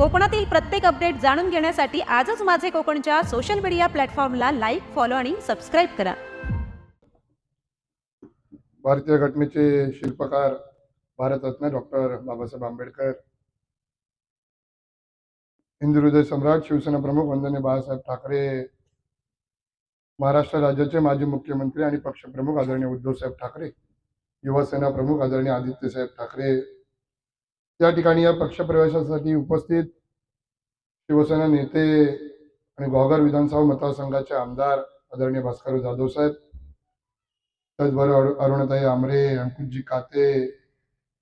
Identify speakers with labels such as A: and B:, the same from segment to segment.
A: कोकणातील प्रत्येक अपडेट जाणून घेण्यासाठी आजच माझे कोकणच्या सोशल मीडिया प्लॅटफॉर्मला लाईक फॉलो आणि सबस्क्राईब करा.
B: भारतीय घटनेचे शिल्पकार भारतरत्न डॉक्टर बाबासाहेब आंबेडकर हिंदू हृदय सम्राट शिवसेना प्रमुख वंदने बाळासाहेब ठाकरे महाराष्ट्र राज्याचे माजी मुख्यमंत्री आणि पक्षप्रमुख आदरणीय उद्धवसाहेब ठाकरे युवासेना प्रमुख आदरणीय आदित्यसाहेब ठाकरे त्या ठिकाणी या पक्षप्रवेशासाठी उपस्थित शिवसेना नेते आणि गोगर विधानसभा मतदारसंघाचे आमदार आदरणीय भास्कर जाधव साहेब त्याचबरोबर अरुणताई आमरे अंकुशजी काते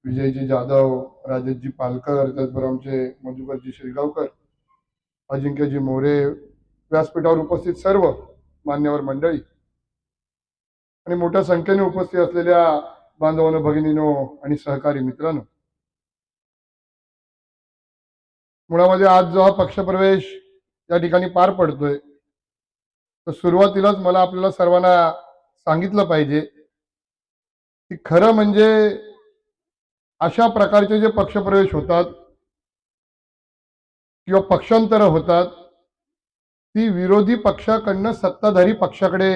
B: विजयजी जाधव राजेशजी पालकर त्याचबरोबर आमचे मधुकरजी श्रीगावकर अजिंक्यजी मोरे व्यासपीठावर उपस्थित सर्व मान्यवर मंडळी आणि मोठ्या संख्येने उपस्थित असलेल्या बांधवांनो भगिनीनो आणि सहकारी मित्रांनो मुळामध्ये आज जो हा पक्षप्रवेश या ठिकाणी पार पडतोय तर सुरुवातीलाच मला आपल्याला सर्वांना सांगितलं पाहिजे की खरं म्हणजे अशा प्रकारचे जे पक्षप्रवेश होतात किंवा पक्षांतर होतात ती विरोधी पक्षाकडनं सत्ताधारी पक्षाकडे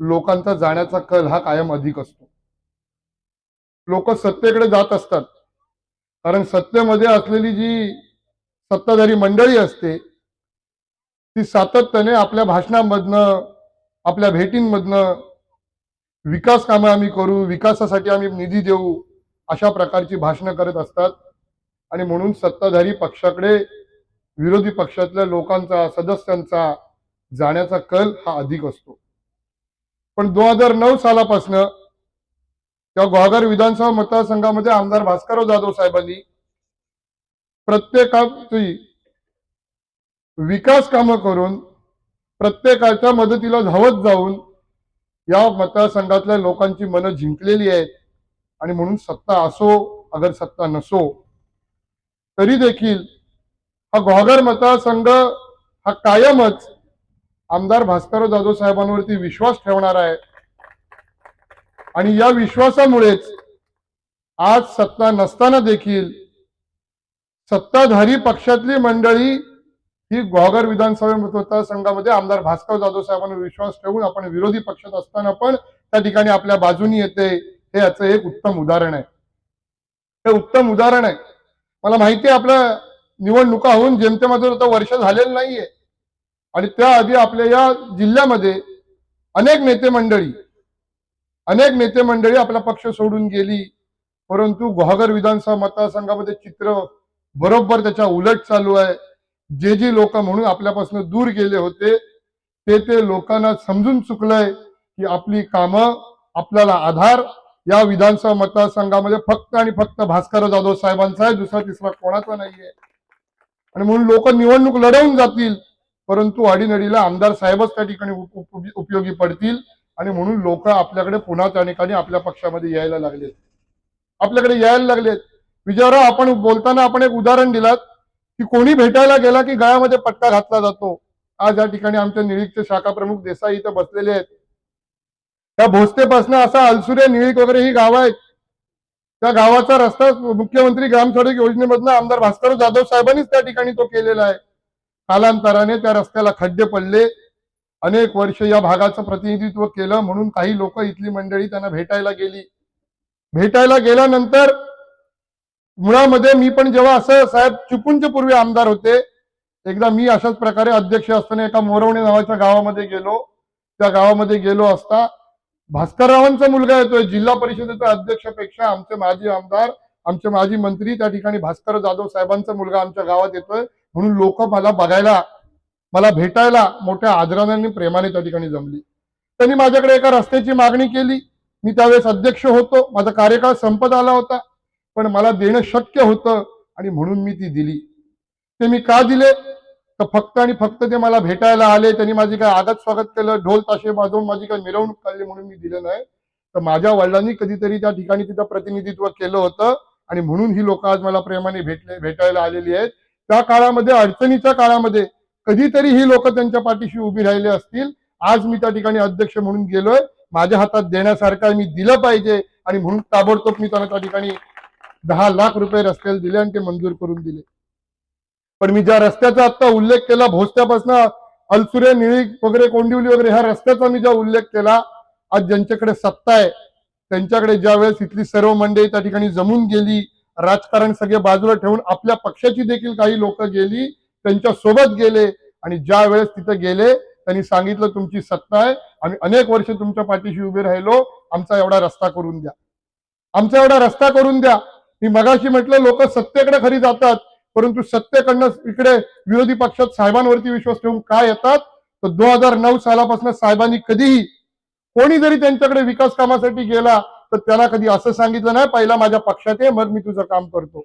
B: लोकांचा जाण्याचा कल हा कायम अधिक असतो. लोक सत्तेकडे जात असतात कारण सत्तेमध्ये असलेली जी सत्ताधारी मंडळी असते ती सातत्याने आपल्या भाषणांमधनं आपल्या भेटींमधनं विकास कामं आम्ही करू विकासासाठी आम्ही निधी देऊ अशा प्रकारची भाषणं करत असतात. आणि म्हणून सत्ताधारी पक्षाकडे विरोधी पक्षातल्या लोकांचा सदस्यांचा जाण्याचा कल हा अधिक असतो. पण दोन हजार नऊ सालापासनं त्या ग्वागर विधानसभा मतदारसंघामध्ये आमदार भास्करराव जाधव साहेबांनी प्रत्येकाची विकास कामं करून प्रत्येकाच्या मदतीला धावत जाऊन या मतदारसंघातल्या लोकांची मनं जिंकलेली आहेत. आणि म्हणून सत्ता असो अगर सत्ता नसो तरी देखील हा घोगर मतदारसंघ हा कायमच आमदार भास्करराव जाधव साहेबांवरती विश्वास ठेवणार आहे. आणि या विश्वासामुळेच आज सत्ता नसताना देखील सत्ताधारी पक्षातली मंडळी ही ग्वागर विधानसभा मतदारसंघामध्ये आमदार भास्कर जाधव साहेबांवर विश्वास ठेवून आपण विरोधी पक्षात असताना पण त्या ठिकाणी आपल्या बाजूनी येते हे याचं एक उत्तम उदाहरण आहे. हे उत्तम उदाहरण आहे. मला माहिती आहे आपल्या निवडणुका होऊन जेमतेम आता वर्ष झालेलं नाहीये. आणि त्याआधी आपल्या या जिल्ह्यामध्ये अनेक नेते मंडळी अनेक नेते मंडळी आपला पक्ष सोडून गेली. परंतु गुहागर विधानसभा मतदारसंघामध्ये चित्र बरोबर त्याच्या उलट चालू आहे. जे जे लोक म्हणून आपल्यापासून दूर गेले होते ते ते लोकांना समजून चुकलंय की आपली कामं आपल्याला आधार या विधानसभा मतदारसंघामध्ये फक्त आणि फक्त भास्कर जाधव साहेबांचा आहे दुसरा तिसरा कोणाचा नाहीये. आणि म्हणून लोक निवडणूक लढवून जातील परंतु अडीनडीला आमदार साहेबच त्या ठिकाणी उपयोगी पडतील आणि म्हणून लोक आपल्याकडे पुन्हा त्या ठिकाणी आपल्या पक्षामध्ये यायला लागलेत. आपल्याकडे यायला लागलेत. विजयराव आपण बोलताना आपण एक उदाहरण दिलात की कोणी भेटायला गेला की गळ्यामध्ये पट्टा घातला जातो. आज या ठिकाणी आमच्या निळीकचे शाखा प्रमुख देसाई इथं बसलेले आहेत. त्या भोसतेपासून असा अलसुरे निळीक वगैरे ही गाव आहेत. त्या गावाचा रस्ता मुख्यमंत्री ग्रामसडक योजनेमधनं आमदार भास्कर जाधव साहेबांनीच त्या ठिकाणी तो केलेला आहे. कालांतराने त्या रस्त्याला खड्डे पडले. अनेक वर्ष या भागाचं प्रतिनिधित्व केलं म्हणून काही लोक इथली मंडळी त्यांना भेटायला गेली. भेटायला गेल्यानंतर मुळामध्ये मी पण जेव्हा असं साहेब चिपूनच्या पूर्वी आमदार होते एकदा मी अशाच प्रकारे अध्यक्ष असताना एका मोरवणे नावाच्या गावामध्ये गेलो. त्या गावामध्ये गेलो असता भास्कररावांचा मुलगा येतोय जिल्हा परिषदेचा अध्यक्षपेक्षा आमचे माजी आमदार आमचे माजी मंत्री त्या ठिकाणी भास्कर जाधव साहेबांचा मुलगा आमच्या गावात येतोय. म्हणून लोक मला बघायला मला भेटायला मोठ्या आदराने प्रेमाने त्या ठिकाणी जमली. त्यांनी माझ्याकडे एका रस्त्याची मागणी केली. मी त्यावेळेस अध्यक्ष होतो. माझा कार्यकाळ संपत आला होता. पण मला देणं शक्य होतं आणि म्हणून मी ती दिली. ते मी का दिले? तर फक्त आणि फक्त ते मला भेटायला आले त्यांनी माझी काय आगत स्वागत केलं ढोल ताशे वाजवून माझी काय मिरवणूक काढली म्हणून मी दिलं नाही. तर माझ्या वडिलांनी कधीतरी त्या ठिकाणी तिथं प्रतिनिधित्व केलं होतं आणि म्हणून ही लोक आज मला प्रेमाने भेटले भेटायला आलेली आहेत. त्या काळामध्ये अडचणीच्या काळामध्ये कधीतरी ही लोक त्यांच्या पाठीशी उभी राहिले असतील. आज मी त्या ठिकाणी अध्यक्ष म्हणून गेलोय. माझ्या हातात देण्यासारखं मी दिलं पाहिजे आणि म्हणून ताबडतोब मी त्यांना त्या ठिकाणी दहा लाख रुपये रस्त्याला दिले आणि ते मंजूर करून दिले. पण मी ज्या रस्त्याचा आता उल्लेख केला भोसत्यापासून अलसुरे निळी वगैरे कोंडिवली वगैरे ह्या रस्त्याचा मी ज्या उल्लेख केला आज ज्यांच्याकडे सत्ता आहे त्यांच्याकडे ज्या वेळेस इथली सर्व मंडळी त्या ठिकाणी जमून गेली राजकारण सगळे बाजूला ठेवून आपल्या पक्षाची देखील काही लोक गेली त्यांच्यासोबत गेले आणि ज्या वेळेस तिथे गेले त्यांनी सांगितलं तुमची सत्ता आहे आम्ही अनेक वर्ष तुमच्या पाठीशी उभे राहिलो आमचा एवढा रस्ता करून द्या. आमचा एवढा रस्ता करून द्या. मी मगाशी म्हटलं लोक सत्तेकडे खरी जातात परंतु सत्तेकडनं इकडे विरोधी पक्षात साहेबांवरती विश्वास ठेवून काय येतात? तर दोन हजार नऊ सालापासून साहेबांनी कधीही कोणी जरी त्यांच्याकडे विकास कामासाठी गेला तर त्याला कधी असं सांगितलं नाही पहिला माझ्या पक्षात ये मग मी तुझं काम करतो.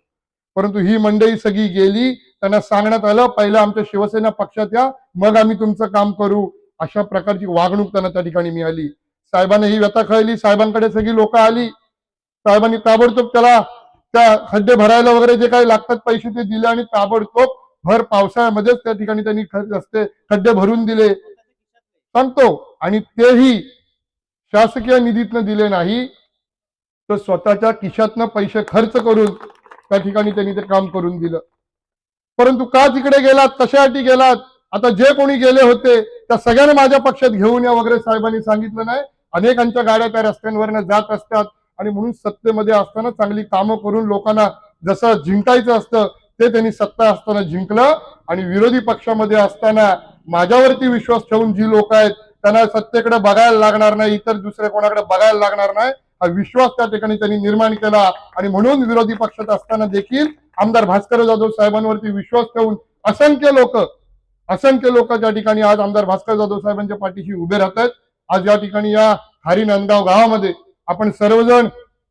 B: परंतु ही मंडळी सगळी गेली त्यांना सांगण्यात आलं पहिलं आमच्या शिवसेना पक्षात या मग आम्ही तुमचं काम करू. अशा प्रकारची वागणूक त्यांना त्या ठिकाणी मिळाली. साहेबांना ही व्यथा कळली साहेबांकडे सगळी लोक आली. साहेबांनी ताबडतोब त्याला त्या खड्डे भरायला वगैरे जे काही लागतात पैसे ते दिले आणि ताबडतोब भर पावसाळ्यामध्येच त्या ठिकाणी त्यांनी ख- रस्ते खड्डे भरून दिले. सांगतो. आणि तेही शासकीय निधीतनं दिले नाही. तर स्वतःच्या खिशातनं पैसे खर्च करून त्या ठिकाणी त्यांनी ते काम करून दिलं. परंतु का तिकडे गेलात? कशासाठी गेलात? आता जे कोणी गेले होते त्या सगळ्यांना माझ्या पक्षात घेऊन या वगैरे साहेबांनी सांगितलं नाही. अनेकांच्या गाड्या त्या रस्त्यांवरनं जात असतात. आणि म्हणून सत्तेमध्ये असताना चांगली कामं करून लोकांना जसं जिंकायचं असतं ते त्यांनी सत्ता असताना जिंकलं. आणि विरोधी पक्षामध्ये असताना माझ्यावरती विश्वास ठेवून जी लोक आहेत त्यांना सत्तेकडे बघायला लागणार नाही इतर दुसऱ्या कोणाकडे बघायला लागणार नाही हा विश्वास त्या ठिकाणी त्यांनी निर्माण केला. आणि म्हणून विरोधी पक्षात असताना देखील आमदार भास्कर जाधव साहेबांवरती विश्वास ठेवून असंख्य लोक असंख्य लोक त्या ठिकाणी आज आमदार भास्कर जाधव साहेबांच्या पाठीशी उभे राहत आहेत आज या ठिकाणी या हरिनंदगाव गावामध्ये आपण सर्वजण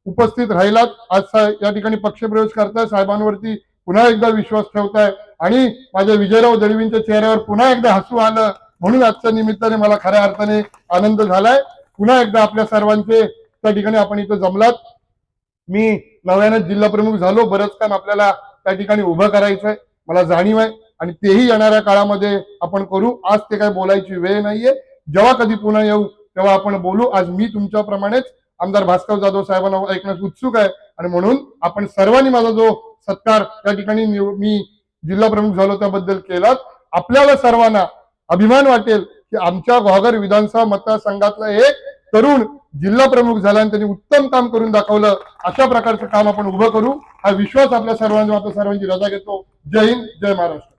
B: उपस्थित राहिलात. आज या ठिकाणी पक्षप्रवेश करताय. साहेबांवरती पुन्हा एकदा विश्वास ठेवताय. आणि माझ्या विजयराव दळवींच्या चेहऱ्यावर पुन्हा एकदा हसू आलं. म्हणून आजच्या निमित्ताने मला खऱ्या अर्थाने आनंद झालाय. पुन्हा एकदा आपल्या सर्वांचे त्या ठिकाणी आपण इथं जमलात. मी नव्यानं जिल्हा प्रमुख झालो. बरंच काम आपल्याला त्या ठिकाणी उभं करायचंय. मला जाणीव आहे. आणि तेही येणाऱ्या काळामध्ये आपण करू. आज ते काय बोलायची वेळ नाहीये. जेव्हा कधी पुन्हा येऊ तेव्हा आपण बोलू. आज मी तुमच्याप्रमाणेच आमदार भास्कर जाधव साहेबांना ऐकण्यास उत्सुक आहे. आणि म्हणून आपण सर्वांनी माझा जो सत्कार त्या ठिकाणी मी जिल्हा प्रमुख झालो त्याबद्दल केलात. आपल्याला सर्वांना अभिमान वाटेल की आमच्या घोगर विधानसभा मतदारसंघातला एक तरुण जिल्हा प्रमुख झाला आणि त्यांनी उत्तम काम करून दाखवलं. अशा प्रकारचं काम आपण उभं करू. हा विश्वास आपल्या सर्वांचा आता सर्वांची रजा घेतो. जय हिंद जय महाराष्ट्र.